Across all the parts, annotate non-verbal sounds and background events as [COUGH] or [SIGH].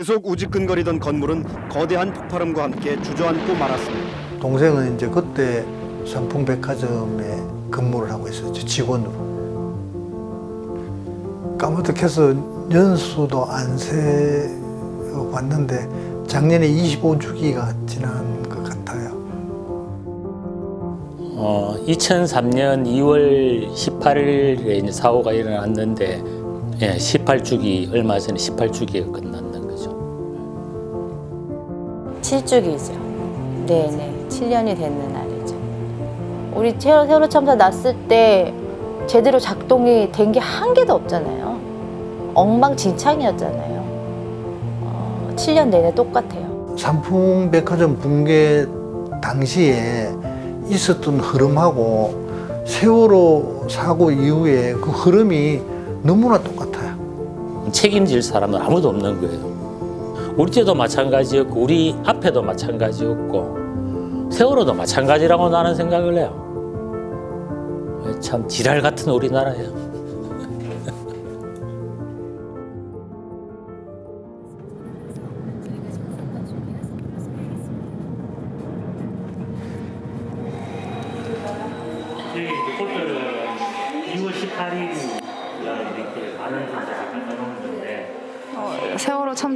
계속 우직근거리던 건물은 거대한 폭발음과 함께 주저앉고 말았습니다. 동생은 이제 그때 삼풍백화점에 근무를 하고 있었죠 직원으로 까무득해서 연수도 안 세고 왔는데 작년에 25주기가 지난 것 같아요 어, 2003년 2월 18일에 이제 사고가 일어났는데 예, 18주기 얼마 전에 18주기가 끝났는 거죠. 7주기죠. 네네. 7년이 됐는 날이죠. 우리 세로, 세로 참사 났을 때 제대로 작동이 된 게 한 개도 없잖아요. 엉망진창이었잖아요. 어, 7년 내내 똑같아요. 삼풍백화점 붕괴 당시에 있었던 흐름하고 세월호 사고 이후에 그 흐름이 너무나 똑같아요. 책임질 사람은 아무도 없는 거예요. 우리 때도 마찬가지였고 우리 앞에도 마찬가지였고 세월호도 마찬가지라고 나는 생각을 해요. 참 지랄 같은 우리나라예요.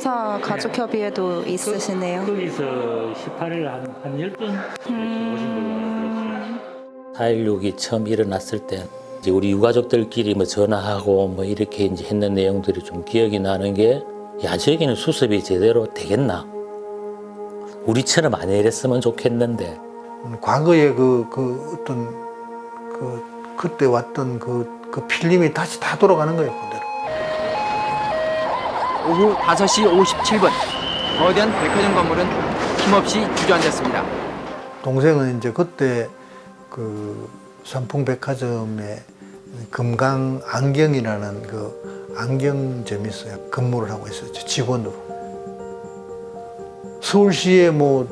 삼사 가족협의회도 네. 있으시네요. 그 거기서 18일 한, 한 10분 음... 오신 걸로 4.16이 처음 일어났을 때 이제 우리 유가족들끼리 뭐 전화하고 뭐 이렇게 이제 했는 내용들이 좀 기억이 나는 게 야, 저기는 수습이 제대로 되겠나? 우리처럼 안 이랬으면 좋겠는데. 음, 과거에 그, 그 어떤 그 그때 왔던 그, 그 필름이 다시 다 돌아가는 거예요, 그대로. 오후 5시 57분 거대한 백화점 건물은 힘없이 주저앉았습니다. 동생은 이제 그때 그 삼풍백화점에 금강 안경이라는 그 안경점이 있어요. 근무를 하고 있었죠. 직원으로. 서울시에 뭐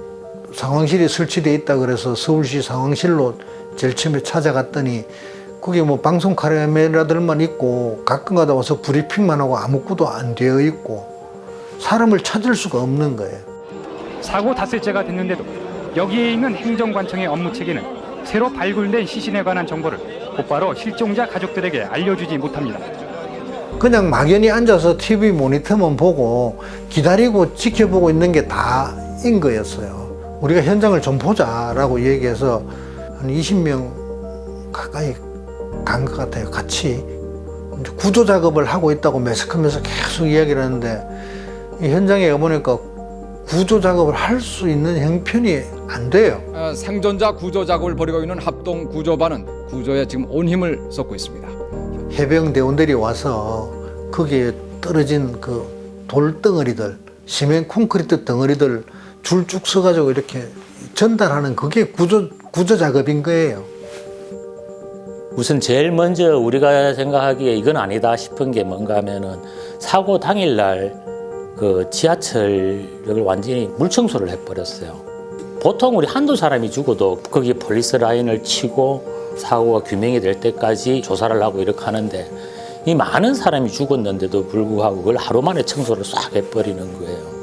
상황실이 설치돼 있다 그래서 서울시 상황실로 제일 처음에 찾아갔더니 거기 뭐 방송 카메라들만 있고 가끔 가다 와서 브리핑만 하고 아무것도 안 되어 있고 사람을 찾을 수가 없는 거예요. 사고 닷새째가 됐는데도 여기에 있는 행정관청의 업무 체계는 새로 발굴된 시신에 관한 정보를 곧바로 실종자 가족들에게 알려주지 못합니다. 그냥 막연히 앉아서 TV 모니터만 보고 기다리고 지켜보고 있는 게 다인 거였어요. 우리가 현장을 좀 보자라고 얘기해서 한 20명 가까이 간 것 같아요. 같이 구조 작업을 하고 있다고 매석하면서 계속 이야기를 하는데 이 현장에 가보니까 구조 작업을 할 수 있는 형편이 안 돼요. 어, 생존자 구조 작업을 벌이고 있는 합동 구조반은 구조에 지금 온 힘을 쏟고 있습니다. 해병 대원들이 와서 거기에 떨어진 그 돌덩어리들, 시멘 콘크리트 덩어리들 줄 쭉 서가지고 이렇게 전달하는 그게 구조, 구조 작업인 거예요. 우선 제일 먼저 우리가 생각하기에 이건 아니다 싶은 게 뭔가 하면은 사고 당일날 그 지하철을 완전히 물청소를 해버렸어요. 보통 우리 한두 사람이 죽어도 거기 폴리스 라인을 치고 사고가 규명이 될 때까지 조사를 하고 이렇게 하는데 이 많은 사람이 죽었는데도 불구하고 그걸 하루 만에 청소를 싹 해버리는 거예요.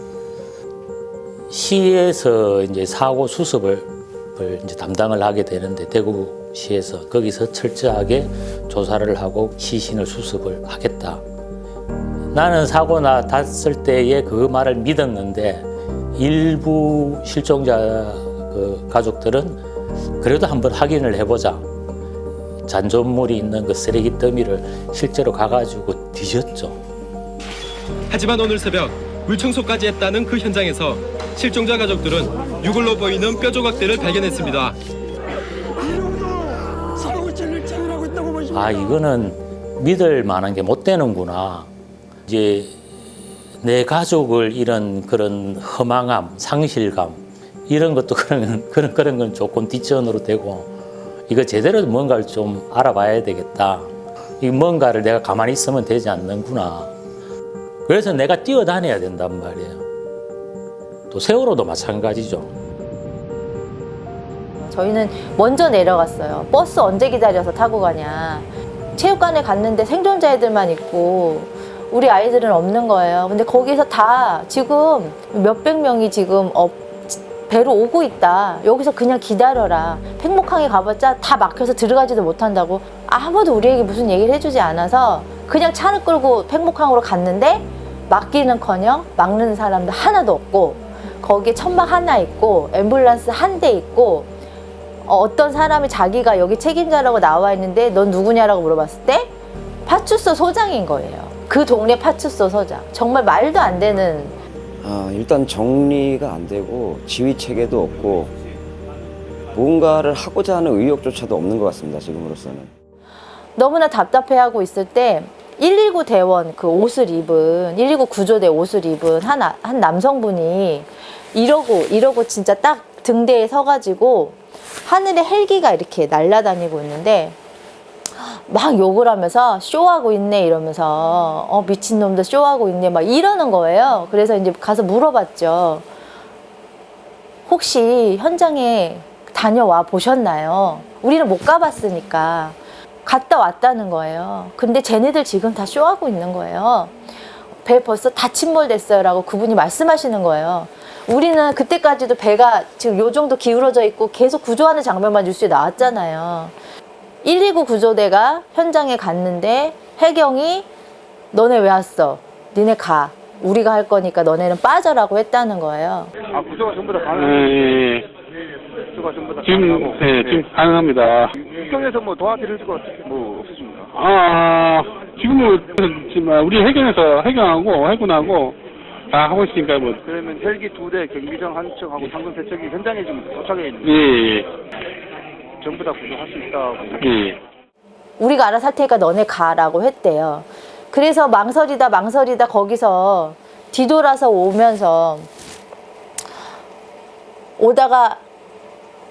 시에서 이제 사고 수습을 이제 담당을 하게 되는데 대구 시에서 거기서 철저하게 조사를 하고 시신을 수습을 하겠다. 나는 사고 나 났을 때의 그 말을 믿었는데 일부 실종자 그 가족들은 그래도 한번 확인을 해보자. 잔존물이 있는 그 쓰레기 더미를 실제로 가가지고 뒤졌죠. 하지만 오늘 새벽 물청소까지 했다는 그 현장에서 실종자 가족들은 유골로 보이는 뼈 조각들을 발견했습니다. 아 이거는 믿을 만한 게 못 되는구나. 이제 내 가족을 잃은 그런 허망함, 상실감 이런 것도 [LAUGHS] 그런 그런 그런 건 조금 뒷전으로 되고 이거 제대로 뭔가를 좀 알아봐야 되겠다. 이 뭔가를 내가 가만히 있으면 되지 않는구나. 그래서 내가 뛰어다녀야 된단 말이에요. 또 세월호도 마찬가지죠. 저희는 먼저 내려갔어요. 버스 언제 기다려서 타고 가냐. 체육관에 갔는데 생존자 애들만 있고 우리 아이들은 없는 거예요. 근데 거기서 다 지금 몇백 명이 지금 업, 배로 오고 있다. 여기서 그냥 기다려라. 팽목항에 가봤자 다 막혀서 들어가지도 못한다고 아무도 우리에게 무슨 얘기를 해주지 않아서 그냥 차를 끌고 팽목항으로 갔는데 막기는커녕 막는 사람도 하나도 없고 거기에 천막 하나 있고 앰뷸런스 한 대 있고 어, 어떤 사람이 자기가 여기 책임자라고 나와 있는데 넌 누구냐라고 물어봤을 때 파출소 소장인 거예요. 그 동네 파출소 소장. 정말 말도 안 되는 아, 일단 정리가 안 되고 지휘 체계도 없고 뭔가를 하고자 하는 의욕조차도 없는 것 같습니다. 지금으로서는. 너무나 답답해하고 있을 때 119 대원 그 옷을 입은 119 구조대 옷을 입은 한, 아- 한 남성분이 이러고 이러고 진짜 딱 등대에 서가지고 하늘에 헬기가 이렇게 날아다니고 있는데 막 욕을 하면서 쇼하고 있네 이러면서 어 미친놈들 쇼하고 있네 막 이러는 거예요. 그래서 이제 가서 물어봤죠. 혹시 현장에 다녀와 보셨나요? 우리는 못 가봤으니까 갔다 왔다는 거예요. 근데 쟤네들 지금 다 쇼하고 있는 거예요. 배 벌써 다 침몰됐어요 라고 그분이 말씀하시는 거예요. 우리는 그때까지도 배가 지금 요 정도 기울어져 있고 계속 구조하는 장면만 뉴스에 나왔잖아요. 119 구조대가 현장에 갔는데 해경이 너네 왜 왔어? 니네 가. 우리가 할 거니까 너네는 빠져라고 했다는 거예요. 아, 구조가 전부 다 가능합니다. 예, 예. 구조가 전부 다 지금, 가능하고. 네, 지금 가능합니다. 국경에서 뭐 도와드릴 거뭐 없으십니까? 아, 지금은, 지금 우리 해경에서, 해경하고, 해군하고, 다 하고 있으니까 뭐. 그러면 헬기 두 대, 경비정 한 척하고 상근 세 척이 현장에 지금 도착해 있는 예, 예. 전부 다 구조할 수 있다고. 예. 우리가 알아서 할 테니까 너네 가라고 했대요. 그래서 망설이다 망설이다 거기서 뒤돌아서 오면서 오다가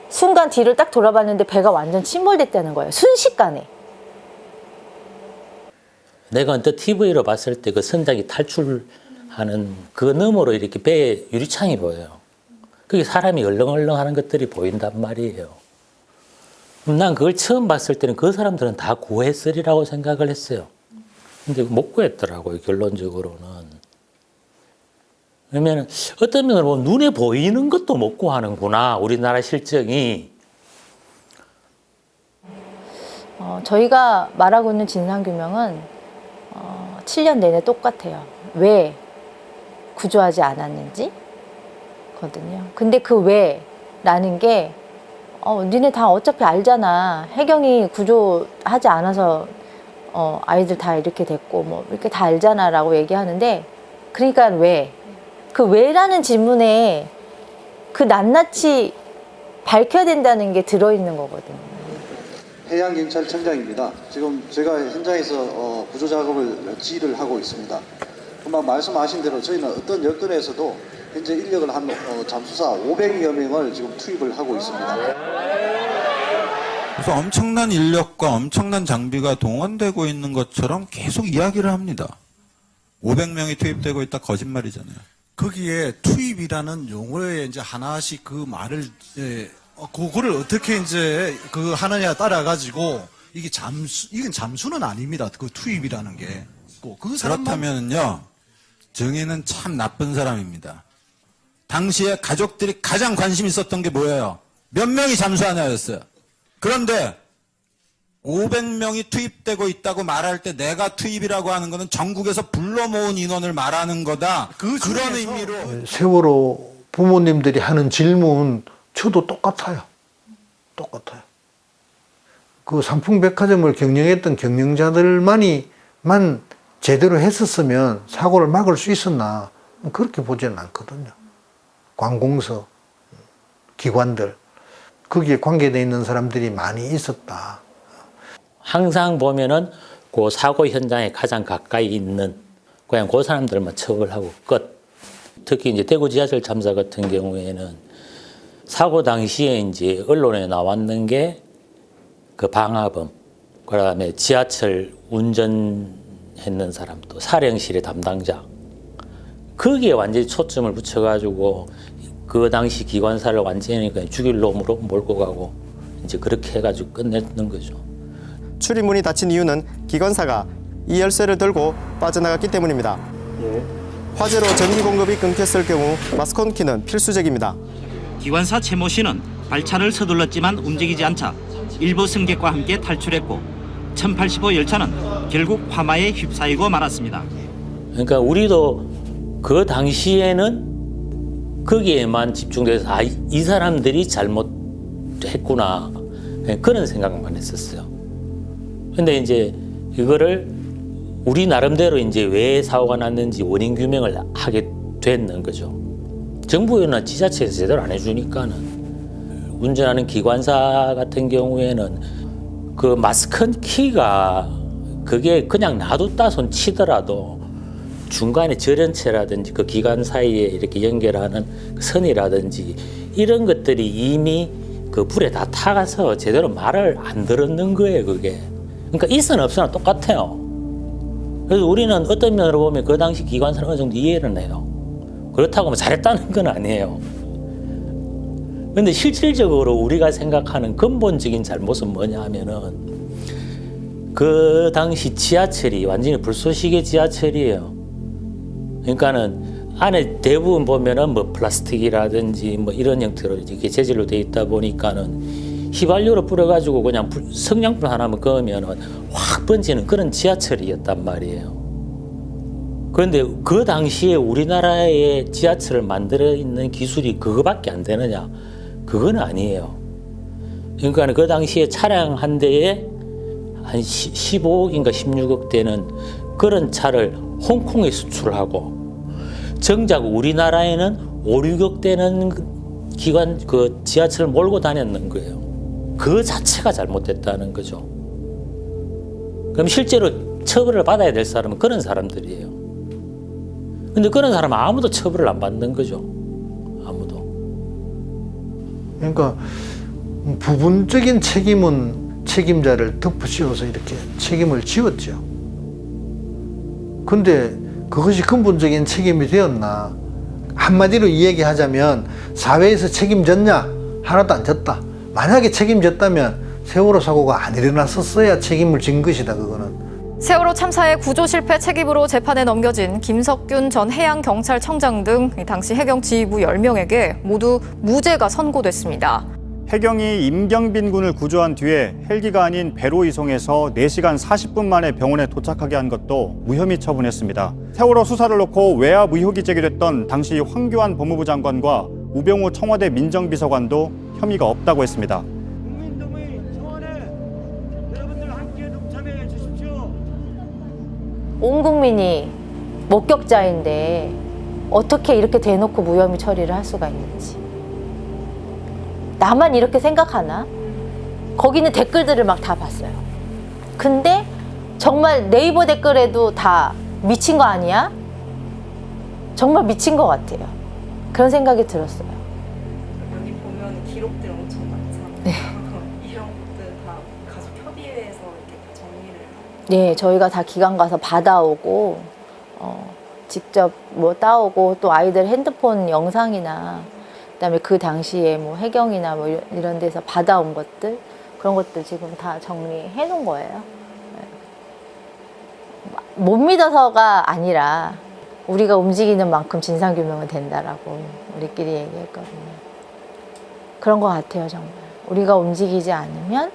순간 뒤를 딱 돌아봤는데 배가 완전 침몰됐다는 거예요. 순식간에. 내가 언뜻 TV로 봤을 때 그 선장이 탈출 하는 그 너머로 이렇게 배에 유리창이 보여요. 그게 사람이 얼렁얼렁 하는 것들이 보인단 말이에요. 난 그걸 처음 봤을 때는 그 사람들은 다 구했으리라고 생각을 했어요. 근데 못 구했더라고요, 결론적으로는. 그러면 어떤 면으로 보면 눈에 보이는 것도 못 구하는구나, 우리나라 실정이. 어, 저희가 말하고 있는 진상규명은 어, 7년 내내 똑같아요. 왜 구조하지 않았는지 거든요. 근데 그 왜라는 게 어, 니네 다 어차피 알잖아. 해경이 구조하지 않아서 어, 아이들 다 이렇게 됐고 뭐 이렇게 다 알잖아라고 얘기하는데 그러니까 왜? 그 왜라는 질문에 그 낱낱이 밝혀야 된다는 게 들어있는 거거든요. 해양경찰청장입니다. 지금 제가 현장에서 어, 구조 작업을 지휘를 하고 있습니다. 금방 말씀하신 대로 저희는 어떤 여건에서도 현재 인력을 한 어, 잠수사 500여 명을 지금 투입을 하고 있습니다. 그래서 엄청난 인력과 엄청난 장비가 동원되고 있는 것처럼 계속 이야기를 합니다. 500명이 투입되고 있다 거짓말이잖아요. 거기에 투입이라는 용어에 이제 하나씩 그 말을 예, 어, 그거를 어떻게 이제 그 하느냐 따라 가지고 이게 잠수 이건 잠수는 아닙니다. 그 투입이라는 게. 꼭그 사람만 그렇다면요, 정의는 참 나쁜 사람입니다. 당시에 가족들이 가장 관심 있었던 게 뭐예요? 몇 명이 잠수하냐였어요. 그런데 500명이 투입되고 있다고 말할 때 내가 투입이라고 하는 것은 전국에서 불러 모은 인원을 말하는 거다. 그 그런 의미로 세월호 부모님들이 하는 질문 저도 똑같아요. 똑같아요. 그 상풍백화점을 경영했던 경영자들만이 만 제대로 했었으면 사고를 막을 수 있었나 그렇게 보지는 않거든요. 관공서, 기관들 거기에 관계되어 있는 사람들이 많이 있었다. 항상 보면은 그 사고 현장에 가장 가까이 있는 그냥 그 사람들만 처벌하고 끝. 특히 이제 대구 지하철 참사 같은 경우에는 사고 당시에 이제 언론에 나왔는 게 그 방화범, 그 다음에 지하철 운전 했는 사람 또 사령실의 담당자. 거기에 완전히 초점을 붙여가지고 그 당시 기관사를 완전히 그냥 죽일 놈으로 몰고 가고 이제 그렇게 해가지고 끝냈는 거죠. 출입문이 닫힌 이유는 기관사가 이 열쇠를 들고 빠져나갔기 때문입니다. 화재로 전기 공급이 끊겼을 경우 마스콘 키는 필수적입니다. 기관사 최모 씨는 발차를 서둘렀지만 움직이지 않자 일부 승객과 함께 탈출했고 1085 열차는 결국 화마에 휩싸이고 말았습니다. 그러니까 우리도 그 당시에는 거기에만 집중돼서 아, 이- 이 사람들이 잘못했구나 예, 그런 생각만 했었어요. 근데 이제 이거를 우리 나름대로 이제 왜 사고가 났는지 원인 규명을 하게 됐는 거죠. 정부나 지자체에서 제대로 안 해주니까는 운전하는 기관사 같은 경우에는 그 마스크 키가 그게 그냥 놔뒀다 손 치더라도 중간에 절연체라든지 그 기관 사이에 이렇게 연결하는 그 선이라든지 이런 것들이 이미 그 불에 다 타가서 제대로 말을 안 들었는 거예요, 그게. 그러니까 있으나 없으나 똑같아요. 그래서 우리는 어떤 면으로 보면 그 당시 기관사는 어느 정도 이해를 해요. 그렇다고 뭐 잘했다는 건 아니에요. 근데 실질적으로 우리가 생각하는 근본적인 잘못은 뭐냐 하면은 그 당시 지하철이 완전히 불쏘시개 지하철이에요. 그러니까는 안에 대부분 보면은 뭐 플라스틱이라든지 뭐 이런 형태로 이렇게 재질로 돼 있다 보니까는 휘발유로 뿌려가지고 그냥 불- 성냥불 하나만 꺼면은 확 번지는 그런 지하철이었단 말이에요. 그런데 그 당시에 우리나라의 지하철을 만들어 있는 기술이 그거밖에 안 되느냐? 그건 아니에요. 그러니까 그 당시에 차량 한 대에 한 15억인가 16억 대는 그런 차를 홍콩에 수출하고 정작 우리나라에는 5, 6억 대는 기관 그 지하철을 몰고 다녔는 거예요. 그 자체가 잘못됐다는 거죠. 그럼 실제로 처벌을 받아야 될 사람은 그런 사람들이에요. 근데 그런 사람은 아무도 처벌을 안 받는 거죠. 그러니까 부분적인 책임은 책임자를 덮어씌워서 이렇게 책임을 지었죠. 근데 그것이 근본적인 책임이 되었나? 한마디로 이야기하자면 사회에서 책임졌냐? 하나도 안 졌다. 만약에 책임졌다면 세월호 사고가 안 일어났었어야 책임을 진 것이다. 그거는. 세월호 참사의 구조 실패 책임으로 재판에 넘겨진 김석균 전 해양경찰청장 등 당시 해경 지휘부 10명에게 모두 무죄가 선고됐습니다. 해경이 임경빈 군을 구조한 뒤에 헬기가 아닌 배로 이송해서 4시간 40분 만에 병원에 도착하게 한 것도 무혐의 처분했습니다. 세월호 수사를 놓고 외압 의혹이 제기됐던 당시 황교안 법무부 장관과 우병우 청와대 민정비서관도 혐의가 없다고 했습니다. 온 국민이 목격자인데 어떻게 이렇게 대놓고 무혐의 처리를 할 수가 있는지. 나만 이렇게 생각하나? 거기는 댓글들을 막 다 봤어요. 근데 정말 네이버 댓글에도 다 미친 거 아니야? 정말 미친 것 같아요. 그런 생각이 들었어요. 여기 보면 기록들 엄청 많잖아요. 네. 네, 저희가 다 기관 가서 받아오고 어, 직접 뭐 따오고 또 아이들 핸드폰 영상이나 그다음에 그 당시에 뭐 해경이나 뭐 이런- 데서 받아온 것들 그런 것들 지금 다 정리해 놓은 거예요. 네. 못 믿어서가 아니라 우리가 움직이는 만큼 진상 규명은 된다라고 우리끼리 얘기했거든요. 그런 것 같아요, 정말. 우리가 움직이지 않으면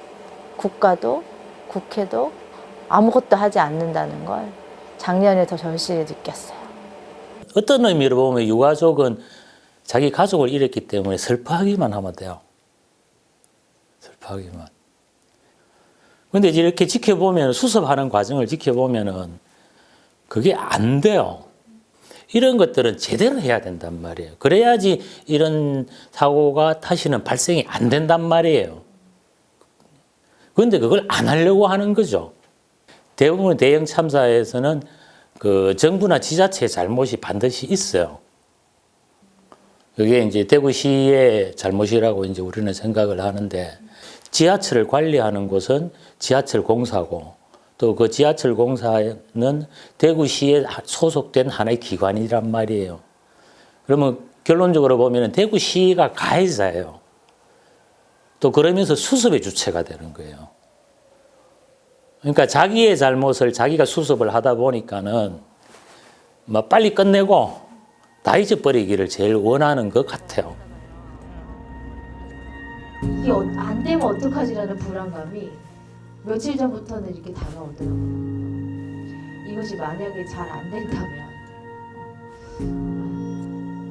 국가도 국회도 아무것도 하지 않는다는 걸 작년에 더 절실히 느꼈어요. 어떤 의미로 보면 유가족은 자기 가족을 잃었기 때문에 슬퍼하기만 하면 돼요. 슬퍼하기만. 근데 이렇게 지켜보면, 수습하는 과정을 지켜보면은 그게 안 돼요. 이런 것들은 제대로 해야 된단 말이에요. 그래야지 이런 사고가 다시는 발생이 안 된단 말이에요. 그런데 그걸 안 하려고 하는 거죠. 대부분 대형 참사에서는 그 정부나 지자체의 잘못이 반드시 있어요. 그게 이제 대구시의 잘못이라고 이제 우리는 생각을 하는데 지하철을 관리하는 곳은 지하철 공사고 또 그 지하철 공사는 대구시에 소속된 하나의 기관이란 말이에요. 그러면 결론적으로 보면 대구시가 가해자예요. 또 그러면서 수습의 주체가 되는 거예요. 그러니까 자기의 잘못을 자기가 수습을 하다 보니까는 뭐 빨리 끝내고 다 잊어버리기를 제일 원하는 것 같아요. 이게 어- 안 되면 어떡하지라는 불안감이 며칠 전부터는 이렇게 다가오더라고요. 이것이 만약에 잘 안 된다면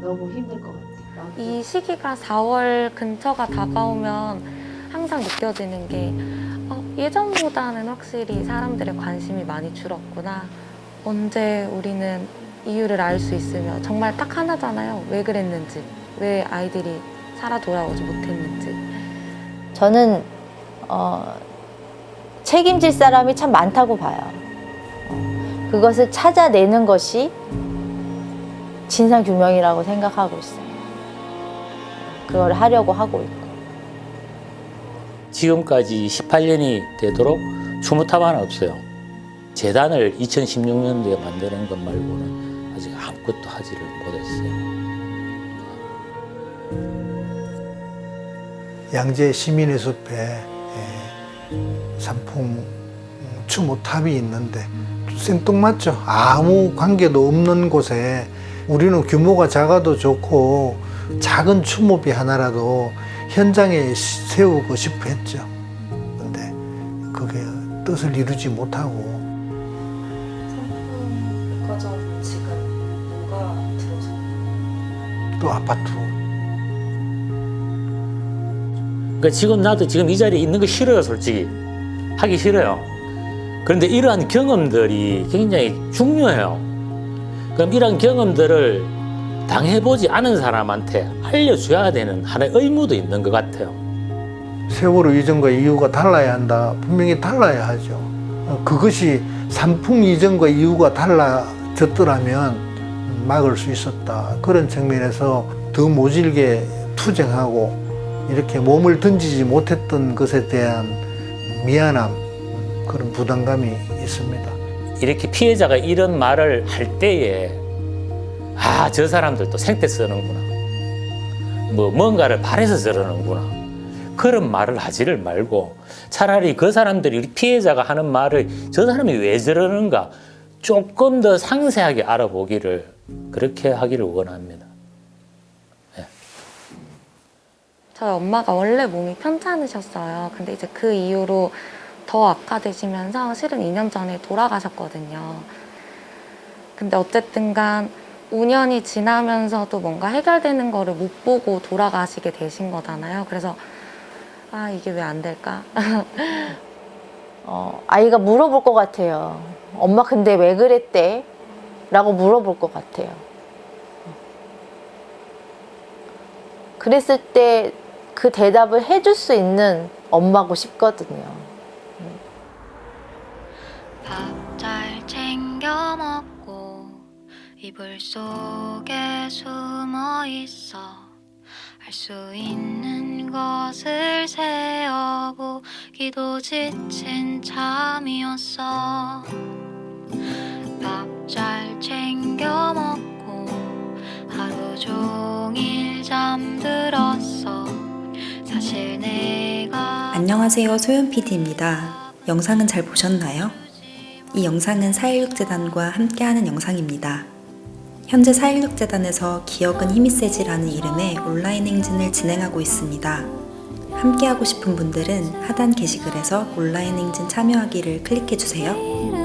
너무 힘들 것 같아요. 이 시기가 4월 근처가 다가오면 항상 느껴지는 게 어, 예전보다는 확실히 사람들의 관심이 많이 줄었구나. 언제 우리는 이유를 알 수 있으며 정말 딱 하나잖아요. 왜 그랬는지, 왜 아이들이 살아 돌아오지 못했는지. 저는 어, 책임질 사람이 참 많다고 봐요. 어, 그것을 찾아내는 것이 진상 규명이라고 생각하고 있어요. 그걸 하려고 하고 있고. 지금까지 18년이 되도록 하나 없어요. 재단을 2016년도에 만드는 것 말고는 아직 아무것도 하지를 못했어요. 양재 시민의 숲에 에, 산풍 추모탑이 있는데 생뚱맞죠. 아무 관계도 없는 곳에 우리는 규모가 작아도 좋고 작은 추모비 하나라도 현장에 시- 세우고 싶어 했죠. 근데 그게 뜻을 이루지 못하고 백화점 지금 뭐가 들어서 또 아파트 그러니까 지금 나도 지금 이 자리에 있는 거 싫어요, 솔직히. 하기 싫어요. 그런데 이러한 경험들이 굉장히 중요해요. 그럼 이러한 경험들을 당해보지 않은 사람한테 알려줘야 되는 하나의 의무도 있는 것 같아요. 세월호 이전과 이후가 달라야 한다. 분명히 달라야 하죠. 어, 그것이 산풍 이전과 이후가 달라졌더라면 막을 수 있었다. 그런 측면에서 더 모질게 투쟁하고 이렇게 몸을 던지지 못했던 것에 대한 미안함, 그런 부담감이 있습니다. 이렇게 피해자가 이런 말을 할 때에 아, 저 사람들도 생태 쓰는구나. 뭐 뭔가를 바래서 저러는구나. 그런 말을 하지를 말고 차라리 그 사람들이 피해자가 하는 말을 저 사람이 왜 저러는가 조금 더 상세하게 알아보기를 그렇게 하기를 원합니다. 저희 엄마가 원래 몸이 편찮으셨어요. 근데 이제 그 이후로 더 악화되시면서 실은 2년 전에 돌아가셨거든요. 근데 어쨌든 간 5년이 지나면서도 뭔가 해결되는 거를 못 보고 돌아가시게 되신 거잖아요. 그래서 아, 이게 왜 안 될까? [LAUGHS] 어, 아이가 물어볼 것 같아요. 엄마 근데 왜 그랬대? 라고 물어볼 것 같아요. 그랬을 때 그 대답을 해줄 수 있는 엄마고 싶거든요. 밥 잘 챙겨 먹고 이불 속에 숨어 있어 할 수 있는 것을 세어보기도 지친 잠이었어 밥 잘 챙겨 먹고 하루 종일 잠들었어 사실 내가 안녕하세요. 소연 PD입니다. 영상은 잘 보셨나요? 이 영상은 416 재단과 함께하는 영상입니다. 현재 416재단에서 기억은 힘이 세지라는 이름의 온라인 행진을 진행하고 있습니다. 함께하고 싶은 분들은 하단 게시글에서 온라인 행진 참여하기를 클릭해주세요.